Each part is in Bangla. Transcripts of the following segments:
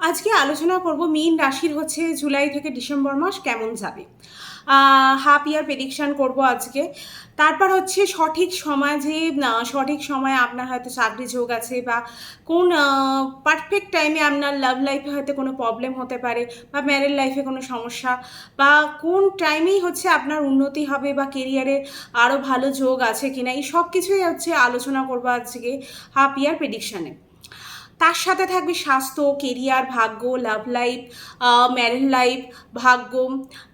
আজকে আলোচনা করব মীন রাশির হচ্ছে জুলাই থেকে ডিসেম্বর মাস কেমন যাবে। হাফ ইয়ার প্রেডিকশান করব আজকে। তারপর হচ্ছে সঠিক সময় যে সঠিক সময়ে আপনার হয়তো চাকরি যোগ আছে বা কোন পারফেক্ট টাইমে আপনার লাভ লাইফে হয়তো কোনো প্রবলেম হতে পারে বা ম্যারেড লাইফে কোনো সমস্যা বা কোন টাইমেই হচ্ছে আপনার উন্নতি হবে বা কেরিয়ারে আরও ভালো যোগ আছে কিনা, এই সব কিছুই হচ্ছে আলোচনা করব আজকে হাফ ইয়ার প্রেডিকশানে তার সাথে থাকবে স্বাস্থ্য কেরিয়ার ভাগ্য লাভ লাইফ ম্যারিড লাইফ ভাগ্য,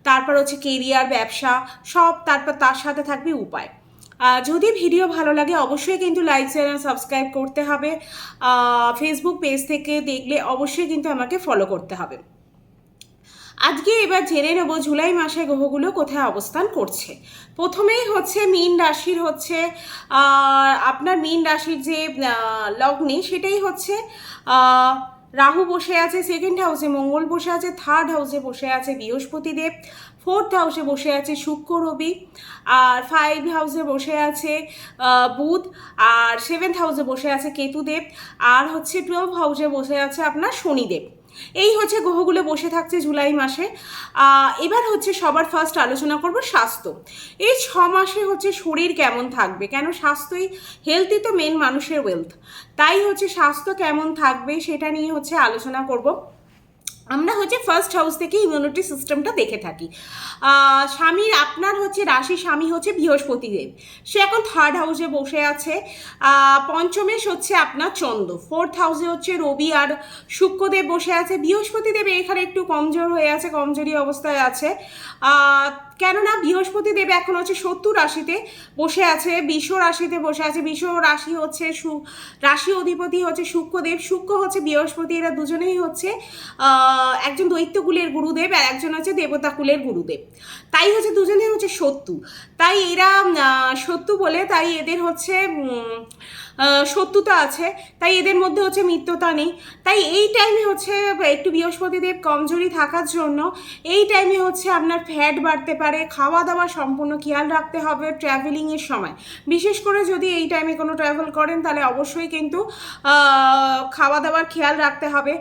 তারপর হচ্ছে কেরিয়ার ব্যবসা, সব তারপর তার সাথে থাকবে উপায়। যদি ভিডিও ভালো লাগে অবশ্যই কিন্তু লাইক চ্যানেল সাবস্ক্রাইব করতে হবে। ফেসবুক পেজ থেকে দেখলে অবশ্যই কিন্তু আমাকে ফলো করতে হবে। আজকে এবার জেনে নেব জুলাই মাসে গ্রহগুলো কোথায় অবস্থান করছে। প্রথমেই হচ্ছে মীন রাশির হচ্ছে আপনার মীন রাশির যে লগ্নে সেটাই হচ্ছে রাহু বসে আছে সেকেন্ড হাউসে মঙ্গল বসে আছে থার্ড হাউসে বসে আছে বৃহস্পতি দেব ফোর্থ হাউসে বসে আছে শুক্র রবি, আর ফাইভ হাউসে বসে আছে বুধ, আর সেভেন্থ হাউসে বসে আছে কেতুদেব, আর হচ্ছে টুয়েলভ হাউসে বসে আছে আপনার শনিদেব। এই হচ্ছে গ্রহগুলো বসে থাকছে জুলাই মাসে। এবার হচ্ছে সবার ফার্স্ট আলোচনা করব স্বাস্থ্য। এই ছ মাসে হচ্ছে শরীর কেমন থাকবে? কেন স্বাস্থ্যই হেলথই তো মেন মানুষের ওয়েলথ তাই হচ্ছে স্বাস্থ্য কেমন থাকবে সেটা নিয়ে হচ্ছে আলোচনা করব। আমরা হচ্ছে ফার্স্ট হাউস থেকে ইমিউনিটি সিস্টেমটা দেখে থাকি। স্বামীর আপনার হচ্ছে রাশি স্বামী হচ্ছে বৃহস্পতি দেব। সে এখন থার্ড হাউসে বসে আছে। পঞ্চমেশ হচ্ছে আপনার চন্দ্র। ফোর্থ হাউসে হচ্ছে রবি আর শুক্রদেব বসে আছে। বৃহস্পতি দেব এখানে একটু কমজোর হয়ে আছে, কমজোরি অবস্থায় আছে। কেননা বৃহস্পতি দেব এখন হচ্ছে সত্তর রাশিতে বসে আছে, বিশ্ব রাশিতে বসে আছে। বিশ্ব রাশি হচ্ছে সু- রাশি অধিপতি হচ্ছে শুক্রদেব। শুক্র হচ্ছে বৃহস্পতি, এরা দুজনেই হচ্ছে একজন দৈত্যকুলের গুরুদেব আর একজন হচ্ছে দেবতাকুলের গুরুদেব। তাই হচ্ছে দুজনেই হচ্ছে সত্যু তাই এরা সত্যু বলে তাই এদের হচ্ছে সত্যতা আছে। তাই এদের মধ্যে হচ্ছে মিত্রতা নেই। তাই এই টাইমে হচ্ছে একটু বৃহস্পতিদেব কমজোরি থাকার জন্য এই টাইমে হচ্ছে আপনার ফ্যাট বাড়তে পারে। খাওয়া দাওয়া সম্পূর্ণ খেয়াল রাখতে হবে ট্রাভেলিংয়ের সময়। বিশেষ করে যদি এই টাইমে কোনো ট্রাভেল করেন, তাহলে অবশ্যই কিন্তু খাওয়া দাওয়ার খেয়াল রাখতে হবে।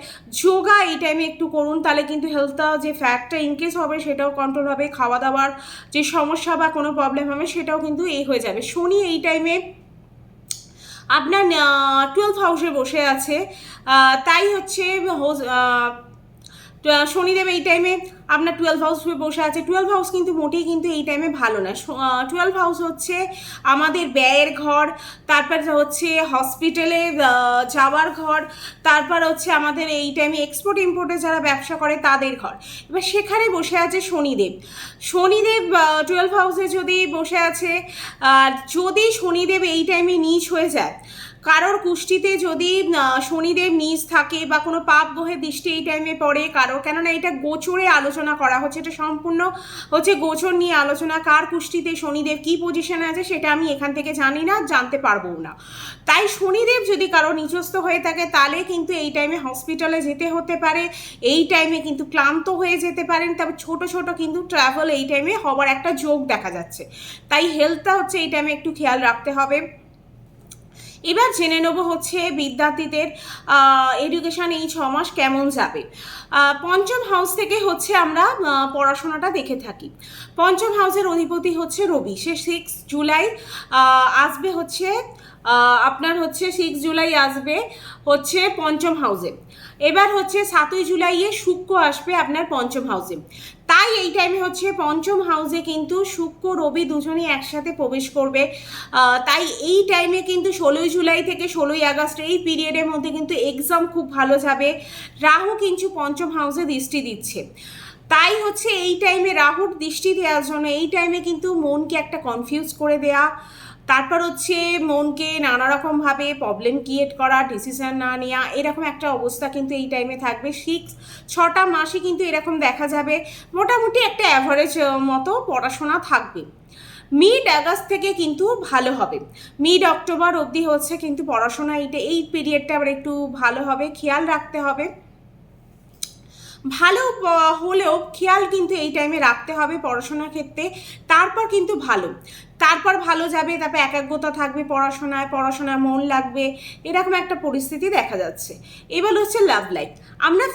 যোগা এই টাইমে একটু করুন, তাহলে কিন্তু হেলথটা যে ফ্যাটটা ইনকেস হবে, সেটাও কন্ট্রোল হবে। খাওয়া দাওয়ার যে সমস্যা বা কোনো প্রবলেম হবে, সেটাও কিন্তু এই হয়ে যাবে। শনি এই টাইমে আপনার টুয়েলভ হাউসে বসে আছে। তাই হচ্ছে শনিদেব এই টাইমে আপনার টুয়েলভ হাউস বসে আছে। টুয়েলভ হাউস কিন্তু মোটেই কিন্তু এই টাইমে ভালো না। টুয়েলভ হাউস হচ্ছে আমাদের ব্যয়ের ঘর, তারপর হচ্ছে হসপিটালে যাওয়ার ঘর, তারপর হচ্ছে আমাদের এই টাইমে এক্সপোর্ট ইম্পোর্টে যারা ব্যবসা করে তাদের ঘর। এবার সেখানে বসে আছে শনিদেব। শনিদেব টুয়েলভ হাউসে যদি বসে আছে, আর যদি শনিদেব এই টাইমে নিচ হয়ে যায় কারোর কুষ্টিতে যদি শনিদেব নিজ থাকে বা কোনো পাপ গ্রহের দৃষ্টি এই টাইমে পড়ে, কারোর, কেননা এটা গোচরে আলোচনা করা হচ্ছে, এটা সম্পূর্ণ হচ্ছে গোচর নিয়ে আলোচনা, কার কুষ্টিতে শনিদেব কি পজিশনে আছে সেটা আমি এখান থেকে জানি না, জানতে পারব না। তাই শনিদেব যদি কারও নিচস্থ হয়ে থাকে, তাহলে কিন্তু এই টাইমে হসপিটালে যেতে হতে পারে, এই টাইমে কিন্তু ক্লান্ত হয়ে যেতে পারেন, তবে ছোট ছোট কিন্তু ট্রাভেল এই টাইমে হওয়ার একটা যোগ দেখা যাচ্ছে। তাই হেলথটা হচ্ছে এই টাইমে একটু খেয়াল রাখতে হবে। এবার জেনে নেব হচ্ছে বিদ্যার্থীদের এডুকেশান এই ছ মাস কেমন যাবে। পঞ্চম হাউস থেকে হচ্ছে আমরা পড়াশোনাটা দেখে থাকি। পঞ্চম হাউসের অধিপতি হচ্ছে রবি। সে সিক্স জুলাই আসবে হচ্ছে আপনার হচ্ছে সিক্স জুলাই আসবে হচ্ছে পঞ্চম হাউসে এবার হচ্ছে সাতই জুলাইয়ে শুক্র আসবে আপনার পঞ্চম হাউসে তাই এই টাইমে হচ্ছে পঞ্চম হাউসে কিন্তু শুক্র, রবি দুজনেই একসাথে প্রবেশ করবে। তাই এই টাইমে কিন্তু ষোলোই জুলাই থেকে ষোলোই আগস্ট এই পিরিয়ডের মধ্যে কিন্তু এক্সাম খুব ভালো যাবে। রাহু কিন্তু পঞ্চম হাউসে দৃষ্টি দিচ্ছে। তাই হচ্ছে এই টাইমে রাহুর দৃষ্টি দেওয়ার জন্য এই টাইমে কিন্তু মনকে একটা কনফিউজ করে দেয়া। তারপর হচ্ছে মনকে নানা রকমভাবে প্রবলেম ক্রিয়েট করা ডিসিশন না নেওয়া এরকম একটা অবস্থা কিন্তু এই টাইমে থাকবে। সিক্স ছটা মাসে কিন্তু এরকম দেখা যাবে। মোটামুটি একটা অ্যাভারেজ মতো পড়াশোনা থাকবে। মিড আগস্ট থেকে কিন্তু ভালো হবে। মিড অক্টোবর অবধি হচ্ছে কিন্তু পড়াশোনা। এইটা, এই পিরিয়ডটা আবার একটু ভালো হবে। খেয়াল রাখতে হবে। ভালো হলেও খেয়াল কিন্তু এই টাইমে রাখতে হবে পড়াশোনার ক্ষেত্রে। তারপর কিন্তু ভালো। তারপর ভালো যাবে, তারপর একাগ্রতা থাকবে পড়াশোনায় পড়াশোনায় মন লাগবে, এরকম একটা পরিস্থিতি দেখা যাচ্ছে। এবার হচ্ছে লাভ লাইফ আমরা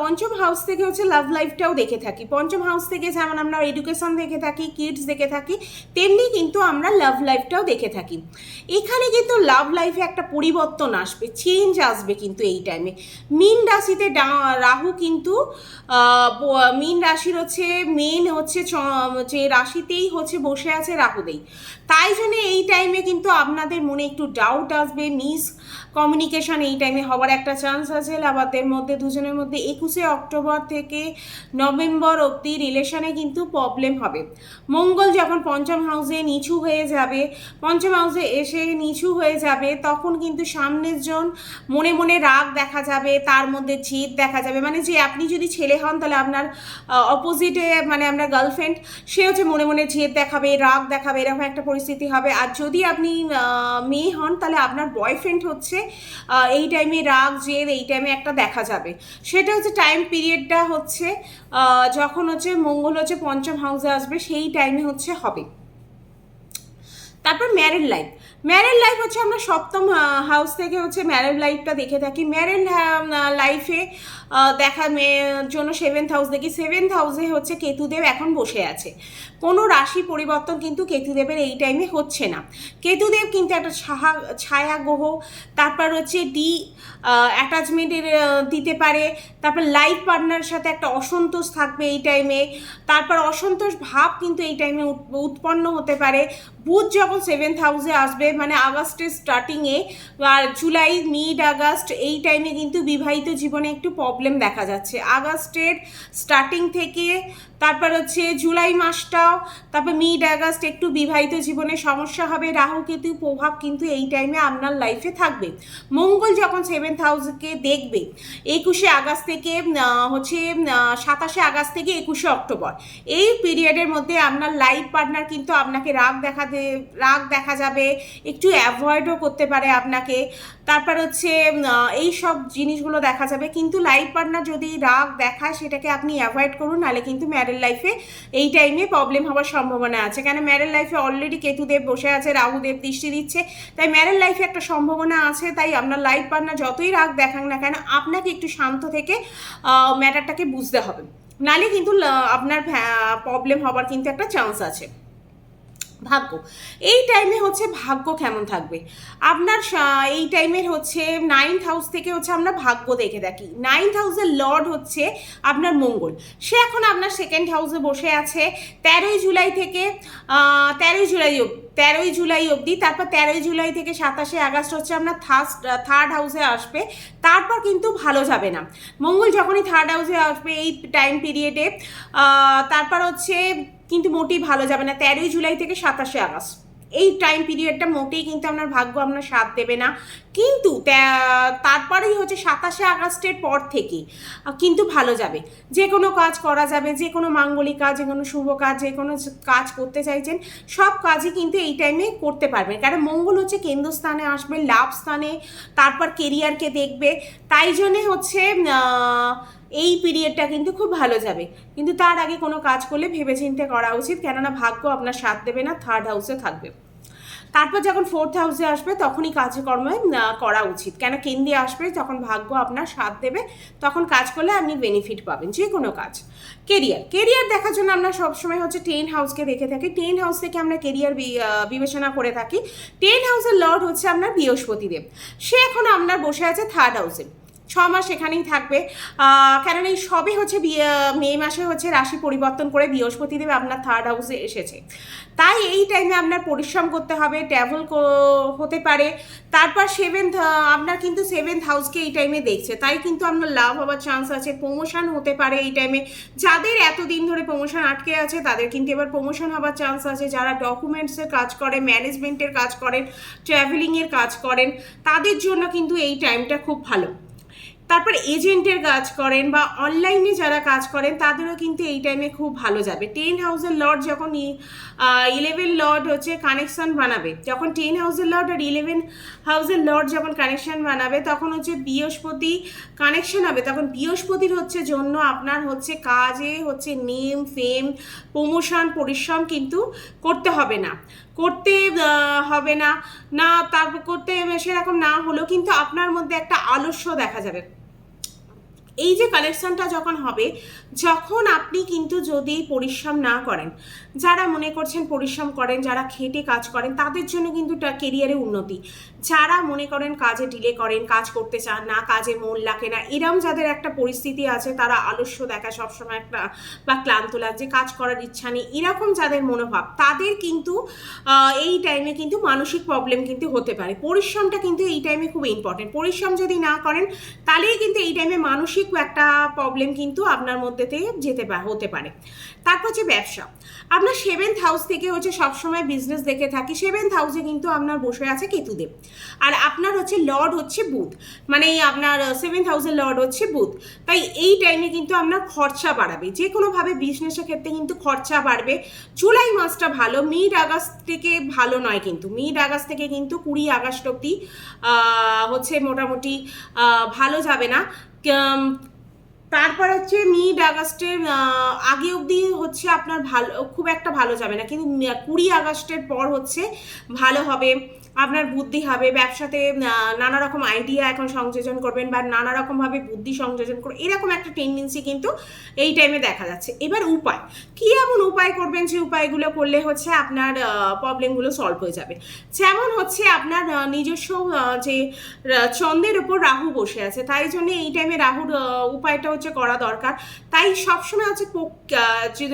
পঞ্চম হাউস থেকে হচ্ছে লাভ লাইফটাও দেখে থাকি। পঞ্চম হাউস থেকে যেমন আমরা এডুকেশন দেখে থাকি কিডস দেখে থাকি, তেমনি কিন্তু আমরা লাভ লাইফটাও দেখে থাকি। এখানে কিন্তু লাভ লাইফে একটা পরিবর্তন আসবে চেঞ্জ আসবে কিন্তু এই টাইমে মিন রাশিতে রাহু কিন্তু মিন রাশির হচ্ছে মেন হচ্ছে যে রাশিতেই হচ্ছে বসে আছে রাহুদেই। তাই জন্য এই টাইমে কিন্তু আপনাদের মনে একটু ডাউট আসবে মিস কমিউনিকেশন এই টাইমে হওয়ার একটা চান্স আছে লাভারদের মধ্যে, দুজনের মধ্যে একুশে অক্টোবর থেকে নভেম্বর অবধি রিলেশনে কিন্তু প্রবলেম হবে। মঙ্গল যখন পঞ্চম হাউসে নিচু হয়ে যাবে, পঞ্চম হাউসে এসে নিচু হয়ে যাবে, তখন কিন্তু সামনের জন মনে মনে রাগ দেখা যাবে, তার মধ্যে জেদ দেখা যাবে। মানে যে আপনি যদি ছেলে হন, তাহলে আপনার অপোজিটে মানে আপনার গার্লফ্রেন্ড সে হচ্ছে মনে মনে জেদ দেখাবে, রাগ দেখাবে, এরকম একটা পরিস্থিতি হবে। আর যদি আপনি মেয়ে হন, তাহলে আপনার বয়ফ্রেন্ড হচ্ছে এই টাইমে রাগ, জেদ, এই টাইমে একটা দেখা যাবে। সেটা হচ্ছে টাইম পিরিয়ডটা হচ্ছে যখন হচ্ছে মঙ্গল হচ্ছে পঞ্চম হাউসে আসবে, সেই টাইমে হচ্ছে হবে। তারপর ম্যারিড লাইফ ম্যারেড লাইফ হচ্ছে আমরা সপ্তম হাউস থেকে হচ্ছে ম্যারেড লাইফটা দেখে থাকি। ম্যারেড লাইফে দেখা মে- জন্য সেভেন্থ হাউস দেখি। সেভেন্থ হাউসে হচ্ছে কেতুদেব এখন বসে আছে। কোনো রাশি পরিবর্তন কিন্তু কেতুদেবের এই টাইমে হচ্ছে না। কেতুদেব কিন্তু একটা ছায়া ছায়া গ্রহ, তারপর হচ্ছে ডি অ্যাটাচমেন্টের দিতে পারে। তারপর লাইফ পার্টনারের সাথে একটা অসন্তোষ থাকবে এই টাইমে তারপর অসন্তোষ ভাব কিন্তু এই টাইমে উৎপন্ন হতে পারে। বুধ যখন সেভেন্থ হাউসে আসবে মানে আগস্টের স্টার্টিংয়ে আর জুলাই মিড আগস্ট এই টাইমে কিন্তু বিবাহিত জীবনে একটু প্রবলেম দেখা যাচ্ছে। আগস্টের স্টার্টিং থেকে তারপর হচ্ছে জুলাই মাসটাও তারপর মিড আগস্ট, একটু বিবাহিত জীবনে সমস্যা হবে। রাহু কেতু প্রভাব কিন্তু এই টাইমে আপনার লাইফে থাকবে। মঙ্গল যখন সেভেন্থ হাউসকে দেখবে, একুশে আগস্ট থেকে হচ্ছে সাতাশে আগস্ট থেকে একুশে অক্টোবর। এই পিরিয়ডের মধ্যে আপনার লাইফ পার্টনার কিন্তু আপনাকে রাগ দেখা রাগ দেখা যাবে, একটু অ্যাভয়েডও করতে পারে আপনাকে। তারপর হচ্ছে এই সব জিনিসগুলো দেখা যাবে। কিন্তু লাইফ পার্টনার যদি রাগ দেখায়, সেটাকে আপনি অ্যাভয়েড করুন, নাহলে কিন্তু ম্যারেড লাইফে এই টাইমে প্রবলেম হওয়ার সম্ভাবনা আছে। কেন ম্যারেড লাইফে অলরেডি কেতুদেব বসে আছে, রাহুদেব দৃষ্টি দিচ্ছে। তাই ম্যারেড লাইফে একটা সম্ভাবনা আছে, তাই আপনার লাইফ পার্টনার যতই রাগ দেখান না কেন আপনাকে একটু শান্ত থেকে ম্যাটারটাকে বুঝতে হবে। নালে কিন্তু আপনার প্রবলেম হবার কিন্তু একটা চান্স আছে। ভাগ্য। এই টাইমে হচ্ছে ভাগ্য কেমন থাকবে? আপনার এই টাইমের হচ্ছে নাইন্থ হাউস থেকে হচ্ছে আমরা ভাগ্য দেখে থাকি নাইন্থ হাউসের লর্ড হচ্ছে আপনার মঙ্গল। সে এখন আপনার সেকেন্ড হাউসে বসে আছে। তেরোই জুলাই থেকে তেরোই জুলাই তেরোই জুলাই অবধি, তারপর তেরোই জুলাই থেকে সাতাশে আগস্ট হচ্ছে আপনার থার্ড থার্ড হাউসে আসবে। তারপর কিন্তু ভালো যাবে না। মঙ্গল যখনই থার্ড হাউসে আসবে এই টাইম পিরিয়ডে তারপর হচ্ছে কিন্তু মোটেই ভালো যাবে না, তেরোই জুলাই থেকে সাতাশে আগস্ট। এই টাইম পিরিয়ডটা মোটেই কিন্তু আপনার ভাগ্য আপনার সাথ দেবে না। কিন্তু তারপরেই হচ্ছে সাতাশে আগস্টের পর থেকে কিন্তু ভালো যাবে। যে কোনো কাজ করা যাবে, যে কোনো মাঙ্গলিক কাজ, যে কোনো শুভ কাজ, যে কোনো কাজ করতে চাইছেন, সব কাজই কিন্তু এই টাইমে করতে পারবেন। কারণ মঙ্গল হচ্ছে কেন্দ্রস্থানে আসবে, লাভ স্থানে, তারপর কেরিয়ারকে দেখবে। তাই জন্যে হচ্ছে এই পিরিয়ডটা কিন্তু খুব ভালো যাবে। কিন্তু তার আগে কোনো কাজ করলে ভেবেচিন্তে করা উচিত, কেননা ভাগ্য আপনার সাথ দেবে না থার্ড হাউসে থাকবে। তারপর যখন ফোর্থ হাউসে আসবে, তখনই কাজকর্মে করা উচিত। কেন কেন্দ্রে আসবে, যখন ভাগ্য আপনার সাথ দেবে, তখন কাজ করলে আপনি বেনিফিট পাবেন, যে কোনো কাজ। কেরিয়ার কেরিয়ার দেখার জন্য আমরা সবসময় হচ্ছে টেন হাউসকে দেখে থাকি। টেন হাউস থেকে আমরা কেরিয়ার বিবেচনা করে থাকি। টেন হাউসের লর্ড হচ্ছে আপনার বৃহস্পতিদেব। সে এখন আপনার বসে আছে থার্ড হাউসে ছ মাস এখানেই থাকবে। কেননা এই সবে হচ্ছে মে মাসে হচ্ছে রাশি পরিবর্তন করে বৃহস্পতিদেব আপনার থার্ড হাউসে এসেছে। তাই এই টাইমে আপনার পরিশ্রম করতে হবে ট্রাভেল হতে পারে। তারপর সেভেন্থ আপনার কিন্তু সেভেন্থ হাউসকে এই টাইমে দেখছে। তাই কিন্তু আপনার লাভ হওয়ার চান্স আছে প্রমোশন হতে পারে এই টাইমে যাদের এতদিন ধরে প্রমোশন আটকে আছে, তাদের কিন্তু এবার প্রমোশন হওয়ার চান্স আছে। যারা ডকুমেন্টসের কাজ করে ম্যানেজমেন্টের কাজ করেন ট্রাভেলিংয়ের কাজ করেন, তাদের জন্য কিন্তু এই টাইমটা খুব ভালো। তারপর এজেন্টের কাজ করেন বা অনলাইনে যারা কাজ করেন, তাদেরও কিন্তু এই টাইমে খুব ভালো যাবে। টেন হাউসের লর্ড যখন ইলেভেন লর্ড হচ্ছে কানেকশন বানাবে, যখন টেন হাউসের লর্ড আর ইলেভেন হাউসের লর্ড যখন কানেকশন বানাবে, তখন হচ্ছে বৃহস্পতি কানেকশন হবে। তখন বৃহস্পতির হচ্ছে জন্য আপনার হচ্ছে কাজে হচ্ছে নেম ফেম প্রমোশন পরিশ্রম কিন্তু করতে হবে না। করতে হবে না। না, তারপর করতে সেরকম না হলেও কিন্তু আপনার মধ্যে একটা আলস্য দেখা যাবে। এই যে কালেকশনটা যখন হবে, যখন আপনি কিন্তু যদি পরিশ্রম না করেন, যারা মনে করছেন পরিশ্রম করেন, যারা খেটে কাজ করেন, তাদের জন্য কিন্তু কেরিয়ারে উন্নতি। যারা মনে করেন কাজে ডিলে করেন, কাজ করতে চান না, কাজে মন লাগে না, এরম যাদের একটা পরিস্থিতি আছে, তারা আলস্য দেখা সবসময় একটা বা ক্লান্ত লাগছে কাজ করার ইচ্ছা নেই, এরকম যাদের মনোভাব, তাদের কিন্তু এই টাইমে কিন্তু মানসিক প্রবলেম কিন্তু হতে পারে। পরিশ্রমটা কিন্তু এই টাইমে খুব ইম্পর্টেন্ট পরিশ্রম যদি না করেন, তাহলেই কিন্তু এই টাইমে মানসিক একটা প্রবলেম কিন্তু আপনার মধ্যে থেকে যেতে হতে পারে। তারপর হচ্ছে ব্যবসা। আপনার সেভেন্থ হাউস থেকে হচ্ছে সবসময় বিজনেস দেখে থাকি। সেভেন্থ হাউসে কিন্তু আপনার বসে আছে কেতুদেব। আর আপনার হচ্ছে লর্ড হচ্ছে বুধ। মানে আপনার সেভেন্থ হাউসের লর্ড হচ্ছে বুধ। তাই এই টাইমে কিন্তু আপনার খরচা বাড়াবে। যে কোনোভাবে বিজনেসের ক্ষেত্রে কিন্তু খরচা বাড়বে। জুলাই মাসটা ভালো মিড আগস্ট থেকে ভালো নয় কিন্তু। মিড আগস্ট থেকে কিন্তু কুড়ি আগস্ট অব্দি হচ্ছে মোটামুটি ভালো যাবে না। তারপর হচ্ছে মিড আগস্টের আগে অবধি হচ্ছে আপনার ভালো, খুব একটা ভালো যাবে না। কিন্তু কুড়ি আগস্টের পর হচ্ছে ভালো হবে। আপনার বুদ্ধি হবে ব্যবসাতে নানা রকম আইডিয়া এখন সংযোজন করবেন বা নানা রকমভাবে বুদ্ধি সংযোজন করবেন এরকম একটা টেন্ডেন্সি কিন্তু এই টাইমে দেখা যাচ্ছে। এবার উপায় কী এমন উপায় করবেন যে উপায়গুলো করলে হচ্ছে আপনার প্রবলেমগুলো সলভ হয়ে যাবে? যেমন হচ্ছে আপনার নিজস্ব যে চন্দ্রের ওপর রাহু বসে আছে তাই জন্য এই টাইমে রাহুর উপায়টা হচ্ছে করা দরকার। তাই সবসময় আহ, যে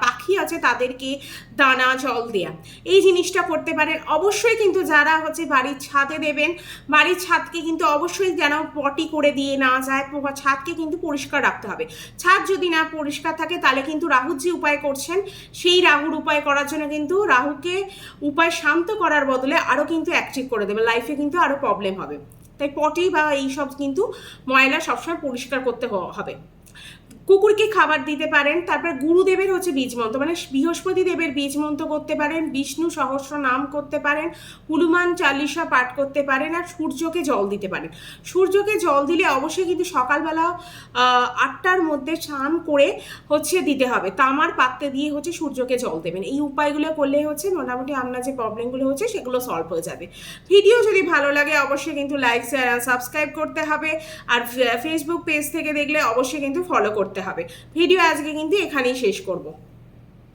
পাখি আছে তাদেরকে দানা জল দেয়া এই জিনিসটা করতে পারেন। অবশ্যই কিন্তু যারা হচ্ছে বাড়ির ছাদে দেবেন। বাড়ির ছাদকে কিন্তু অবশ্যই যেন পটি করে দিয়ে না যায় ছাদকে কিন্তু পরিষ্কার রাখতে হবে। ছাদ যদি না পরিষ্কার থাকে, তাহলে কিন্তু রাহুর যে উপায় করছেন, সেই রাহুর উপায় করার জন্য কিন্তু রাহুকে উপায় শান্ত করার বদলে আরও কিন্তু অ্যাক্টিভ করে দেবে। লাইফে কিন্তু আরও প্রবলেম হবে। তাই পটি বা এইসব কিন্তু ময়লা সবসময় পরিষ্কার করতে হবে। কুকুরকে খাবার দিতে পারেন, তারপর গুরুদেবের হচ্ছে বীজ মন্ত্র মানে বৃহস্পতি দেবের বীজ মন্ত্র করতে পারেন, বিষ্ণু সহস্র নাম করতে পারেন, হনুমান চালিশা পাঠ করতে পারেন, আর সূর্যকে জল দিতে পারেন। সূর্যকে জল দিলে অবশ্যই কিন্তু সকালবেলা আটটার মধ্যে স্নান করে হচ্ছে দিতে হবে। তামার পাত্রে দিয়ে হচ্ছে সূর্যকে জল দেবেন। এই উপায়গুলো করলে হচ্ছে মোটামুটি আপনার যে প্রবলেমগুলো হচ্ছে সেগুলো সলভ হয়ে যাবে। ভিডিও যদি ভালো লাগে অবশ্যই কিন্তু লাইক শেয়ার সাবস্ক্রাইব করতে হবে। আর ফেসবুক পেজ থেকে দেখলে অবশ্যই কিন্তু ফলো করতে হবে। ভিডিও আজকে কিন্তু এখানেই শেষ করব।